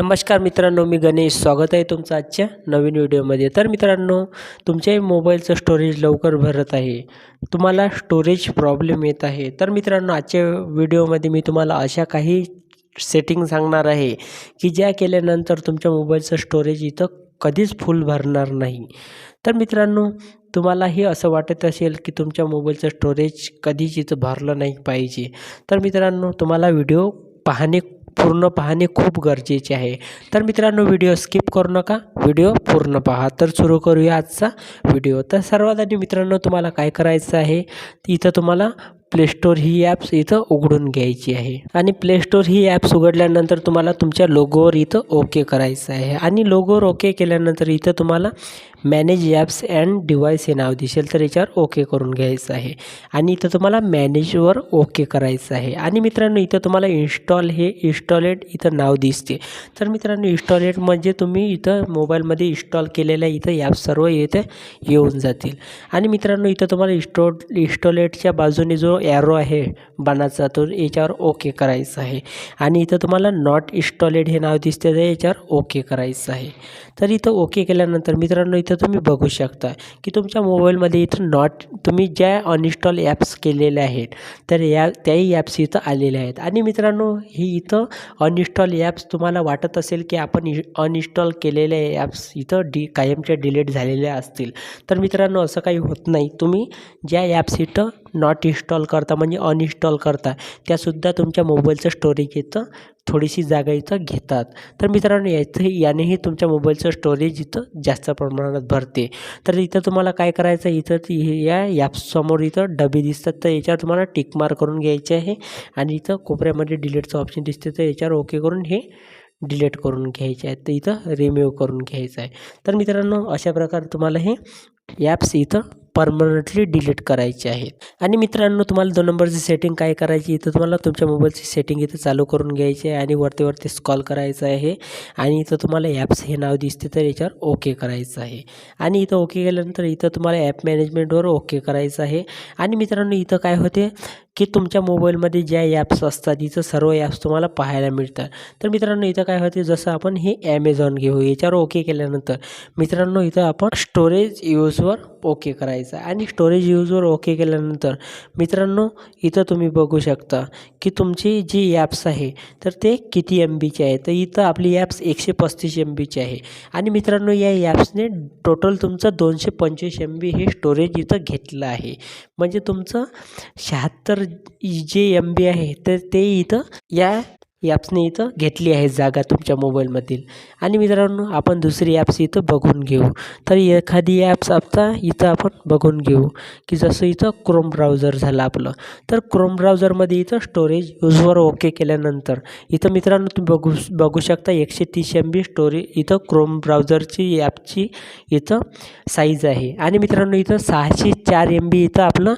नमस्कार मित्रांनो मी गणेश. स्वागत आहे तुमचं आजच्या नवीन व्हिडिओमध्ये. तर मित्रांनो तुमच्याही मोबाईलचं स्टोरेज लवकर भरत आहे. तुम्हाला स्टोरेज प्रॉब्लेम येत आहे. तर मित्रांनो आजच्या व्हिडिओमध्ये मी तुम्हाला अशा काही सेटिंग सांगणार आहे की ज्या केल्यानंतर तुमच्या मोबाईलचं स्टोरेज इथं कधीच फुल भरणार नाही. तर मित्रांनो तुम्हालाही असं वाटत असेल की तुमच्या मोबाईलचं स्टोरेज कधीच इथं भरलं नाही पाहिजे. तर मित्रांनो तुम्हाला व्हिडिओ पाहणे पूर्ण पाहणे खूप गरजेचे आहे. तर मित्रांनो व्हिडिओ स्किप करू नका. व्हिडिओ पूर्ण पहा. तर सुरू करूया आजचा व्हिडिओ. तर सर्वात आधी मित्रांनो तुम्हाला काय करायचं आहे? इथं तुम्हाला प्लेस्टोर ही ॲप्स इथं उघडून घ्यायची आहे. आणि प्लेस्टोर ही ॲप्स उघडल्यानंतर तुम्हाला तुमच्या लोगोवर इथं ओके करायचं आहे. आणि लोगोवर ओके केल्यानंतर इथं तुम्हाला मॅनेज ॲप्स अँड डिव्हाइस हे नाव दिसेल तर याच्यावर ओके करून घ्यायचं आहे. आणि इथं तुम्हाला मॅनेजवर ओके करायचं आहे. आणि मित्रांनो इथं तुम्हाला इन्स्टॉल हे इन्स्टॉलेट इथं नाव दिसते. तर मित्रांनो इन्स्टॉलेट म्हणजे तुम्ही इथं मोबाईलमध्ये इन्स्टॉल केलेल्या इथं ॲप्स सर्व इथे येऊन जातील. आणि मित्रांनो इथं तुम्हाला इन्स्टॉ इन्स्टॉलेटच्या बाजूने जो ॲरो आहे बाणाचा तो याच्यावर ओके करायचा आहे. आणि इथं तुम्हाला नॉट इन्स्टॉलेट हे नाव दिसते तर याच्यावर ओके करायचं आहे. तर इथं ओके केल्यानंतर मित्रांनो इथं तुम्ही बघू शकता की तुमच्या मोबाईलमध्ये इथं नॉट तुम्ही ज्या अनइन्स्टॉल ॲप्स केलेल्या आहेत तर या त्याही ॲप्स इथं आलेल्या आहेत. आणि मित्रांनो ही इथं अनइन्स्टॉल ॲप्स तुम्हाला वाटत असेल की आपण अनइन्स्टॉल केलेले ॲप्स इथं डी कायमच्या डिलीट झालेल्या असतील. तर मित्रांनो असं काही होत नाही. तुम्ही ज्या ॲप्स इथं नॉट इन्स्टॉल करता म्हणजे अनइन्स्टॉल करता त्यासुद्धा तुमच्या मोबाईलचं स्टोरेज इथं थोडीशी जागा इथं घेतात. तर मित्रांनो याचं यानेही तुमच्या मोबाईलचं स्टोरेज इथं जास्त प्रमाणात भरते. तर इथं तुम्हाला काय करायचं इथं ती या ॲप्ससमोर इथं डबे दिसतात. तर याच्यावर तुम्हाला टिक मार्क करून घ्यायचे आहे आणि इथं कोपऱ्यामध्ये डिलीटचं ऑप्शन दिसते. तर याच्यावर ओके करून हे डिलीट करून घ्यायचे आहेत. तर इथं रिमूव्ह करून घ्यायचं आहे. तर मित्रांनो अशा प्रकारे तुम्हाला हे ॲप्स इथं परमनंटली डिलीट करायचे आहेत. आणि मित्रांनो तुम्हाला दोन नंबरची सेटिंग काय करायची इथं तुम्हाला तुमच्या मोबाईलची सेटिंग इथं चालू करून घ्यायची आहे आणि वरती वरती स्कॉल करायचं आहे. आणि इथं तुम्हाला ॲप्स हे नाव दिसते तर याच्यावर ओके करायचं आहे. आणि इथं ओके केल्यानंतर इथं तुम्हाला ॲप मॅनेजमेंटवर ओके करायचं आहे. आणि मित्रांनो इथं काय होते की तुमच्या मोबाईलमध्ये ज्या ॲप्स असतात इथं सर्व ॲप्स तुम्हाला पाहायला मिळतात. तर मित्रांनो इथं काय होते जसं आपण हे ॲमेझॉन घेऊ याच्यावर ओके केल्यानंतर मित्रांनो इथं आपण स्टोरेज यूजवर ओके करायचं करायचा आणि स्टोरेज यूजवर ओके केल्यानंतर मित्रांनो इथं तुम्ही बघू शकता की तुमची जी ॲप्स आहे तर ते किती एम बीचे आहे. तर इथं आपली ॲप्स एकशे पस्तीस एम बीची आहे. आणि मित्रांनो या ॲप्सने टोटल तुमचं दोनशे पंचवीस एम बी हे स्टोरेज इथं घेतलं आहे. म्हणजे तुमचं शहात्तर जे एम बी आहे तर ते इथं या ॲप्सने इथं घेतली आहे जागा तुमच्या मोबाईलमधील. आणि मित्रांनो आपण दुसरी ॲप्स इथं बघून घेऊ. तर एखादी ॲप्स आता इथं आपण बघून घेऊ की जसं इथं क्रोम ब्राउझर झालं आपलं. तर क्रोम ब्राउझरमध्ये इथं स्टोरेज यूजवर ओके केल्यानंतर इथं मित्रांनो तुम्ही बघू बघू शकता एकशे तीस एम बी स्टोरेज इथं क्रोम ब्राउझरची ॲपची इथं साईज आहे. आणि मित्रांनो इथं सहाशे चार एम बी इथं आपलं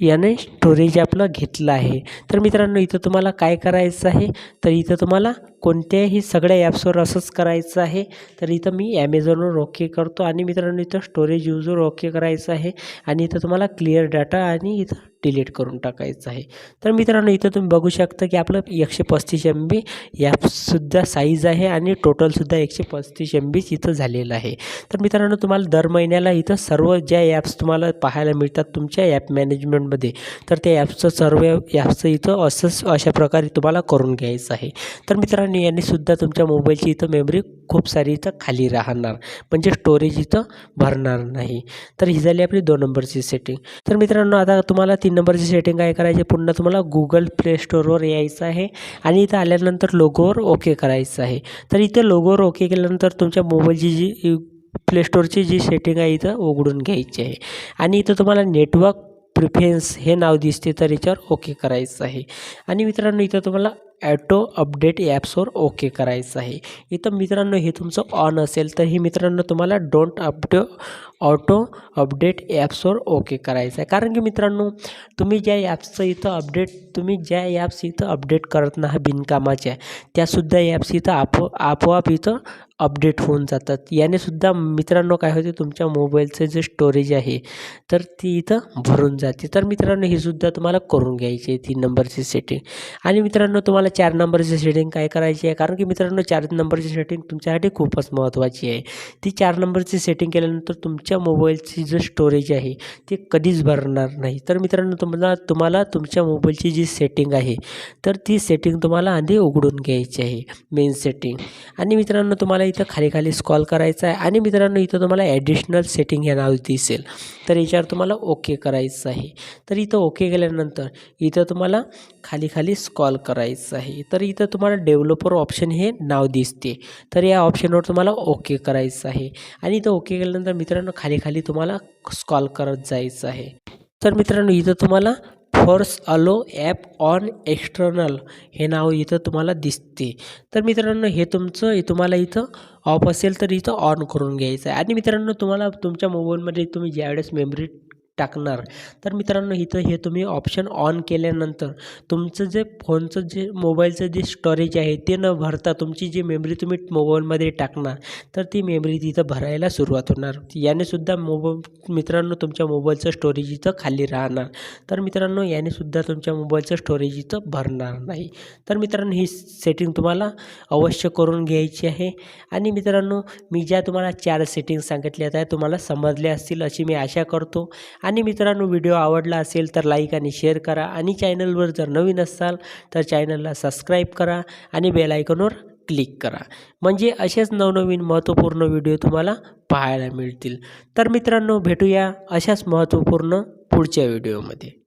याने स्टोरेज आपलं घेतलं आहे. तर मित्रांनो इथं तुम्हाला काय करायचं आहे? तर इथं तुम्हाला कोणत्याही सगळ्या ॲप्सवर असंच करायचं आहे. तर इथं मी ॲमेझॉनवर ओके करतो. आणि मित्रांनो इथं स्टोरेज यूजवर ओके करायचं आहे. आणि इथं तुम्हाला क्लिअर डाटा आणि इथं डिलीट करून टाकायचं आहे. तर मित्रांनो इथं तुम्ही बघू शकता की आपलं एकशे पस्तीस एम बी ॲप्ससुद्धा साईज आहे आणि टोटलसुद्धा एकशे पस्तीस एम बीच इथं झालेलं आहे. तर मित्रांनो तुम्हाला दर महिन्याला इथं सर्व ज्या ॲप्स तुम्हाला पाहायला मिळतात तुमच्या ॲप मॅनेजमेंटमध्ये तर त्या ॲप्सचं सर्व ॲप्सचं इथं असंच अशा प्रकारे तुम्हाला करून घ्यायचं आहे. तर मित्रांनो यांनीसुद्धा तुमच्या मोबाईलची इथं मेमरी खूप सारी इथं खाली राहणार म्हणजे स्टोरेज इथं भरणार नाही. तर ही झाली आपली दोन नंबरची सेटिंग तर मित्रांनो आता तुम्हाला ती तीन नंबरची सेटिंग काय करायची? पुन्हा तुम्हाला गुगल प्ले स्टोरवर यायचं आहे आणि इथं आल्यानंतर लोगोवर ओके करायचं आहे. तर इथं लोगोवर ओके केल्यानंतर तुमच्या मोबाईलची जी प्ले स्टोअरची जी सेटिंग आहे इथं उघडून घ्यायची आहे. आणि इथं तुम्हाला नेटवर्क प्रिफेन्स हे नाव दिसते तर याच्यावर ओके करायचं आहे. आणि मित्रांनो इथं तुम्हाला ॲटो अपडेट ॲप्सवर ओके करायचं आहे. इथं मित्रांनो हे तुमचं ऑन असेल तर हे मित्रांनो तुम्हाला डोंट अपडे ऑटो अपडेट ॲप्सवर ओके करायचं आहे. कारण की मित्रांनो तुम्ही ज्या ॲप्सचं इथं अपडेट तुम्ही ज्या ॲप्स इथं अपडेट करत नाही बिनकामाच्या त्यासुद्धा ॲप्स इथं आपो आपोआप इथं अपडेट होऊन जातात. यानेसुद्धा मित्रांनो काय होते तुमच्या मोबाईलचं जे स्टोरेज आहे तर ती इथं भरून जाते. तर मित्रांनो ही सुद्धा तुम्हाला करून घ्यायची आहे तीन नंबरची सेटिंग आणि मित्रांनो तुम्हाला चार नंबरची सेटिंग काय करायची आहे? कारण की मित्रांनो चार नंबरची सेटिंग तुमच्यासाठी खूपच महत्त्वाची आहे. ती चार नंबरची सेटिंग केल्यानंतर तुमच्या मोबाईलची जो स्टोरेज आहे ते कधीच भरणार नाही. तर मित्रांनो तुम्हाला तुम्हाला तुमच्या मोबाईलची जी सेटिंग आहे तर ती सेटिंग तुम्हाला आधी उघडून घ्यायची आहे मेन सेटिंग आणि मित्रांनो तुम्हाला इथं खाली खाली स्कॉल करायचं आहे आणि मित्रांनो इथं तुम्हाला ॲडिशनल सेटिंग हे नाव दिसेल. तर याच्यावर तुम्हाला ओके करायचं आहे. तर इथं ओके केल्यानंतर इथं तुम्हाला खाली खाली स्कॉल करायचं आहे. तर इथं तुम्हाला डेव्हलपर ऑप्शन हे नाव दिसते. तर या ऑप्शनवर तुम्हाला ओके करायचं आहे. आणि इथं ओके केल्यानंतर मित्रांनो खाली खाली तुम्हाला स्कॉल करत जायचं आहे. तर मित्रांनो इथं तुम्हाला force allow app on external हे नाव इथं तुम्हाला दिसते. तर मित्रांनो हे तुमचं हे तुम्हाला इथं ऑफ असेल तर इथं ऑन करून घ्यायचं आहे. आणि मित्रांनो तुम्हाला तुमच्या मोबाईलमध्ये तुम्ही ज्यावेळेस मेमरी टाकणार. तर मित्रांनो इथं हे तुम्ही ऑप्शन ऑन केल्यानंतर तुमचं जे फोनचं जे मोबाईलचं जे स्टोरेज आहे ते न भरता तुमची जी मेमरी तुम्ही मोबाईलमध्ये टाकणार तर ती मेमरी तिथं भरायला सुरुवात होणार. यानेसुद्धा मोबाईल मित्रांनो तुमच्या मोबाईलचं स्टोरेज इथं खाली राहणार. तर मित्रांनो यानेसुद्धा तुमच्या मोबाईलचं स्टोरेज इथं भरणार नाही. तर मित्रांनो ही सेटिंग तुम्हाला अवश्य करून घ्यायची आहे. आणि मित्रांनो मी ज्या तुम्हाला चार सेटिंग सांगितल्या त्या तुम्हाला समजल्या असतील अशी मी आशा करतो. आणि आणि मित्रांनो व्हिडिओ आवडला असेल तर लाईक आणि शेअर करा. आणि चॅनलवर जर नवीन असाल तर चॅनलला सबस्क्राईब करा आणि बेलायकनवर क्लिक करा. म्हणजे असेच नवनवीन महत्त्वपूर्ण व्हिडिओ तुम्हाला पाहायला मिळतील. तर मित्रांनो भेटूया अशाच महत्त्वपूर्ण पुढच्या व्हिडिओमध्ये.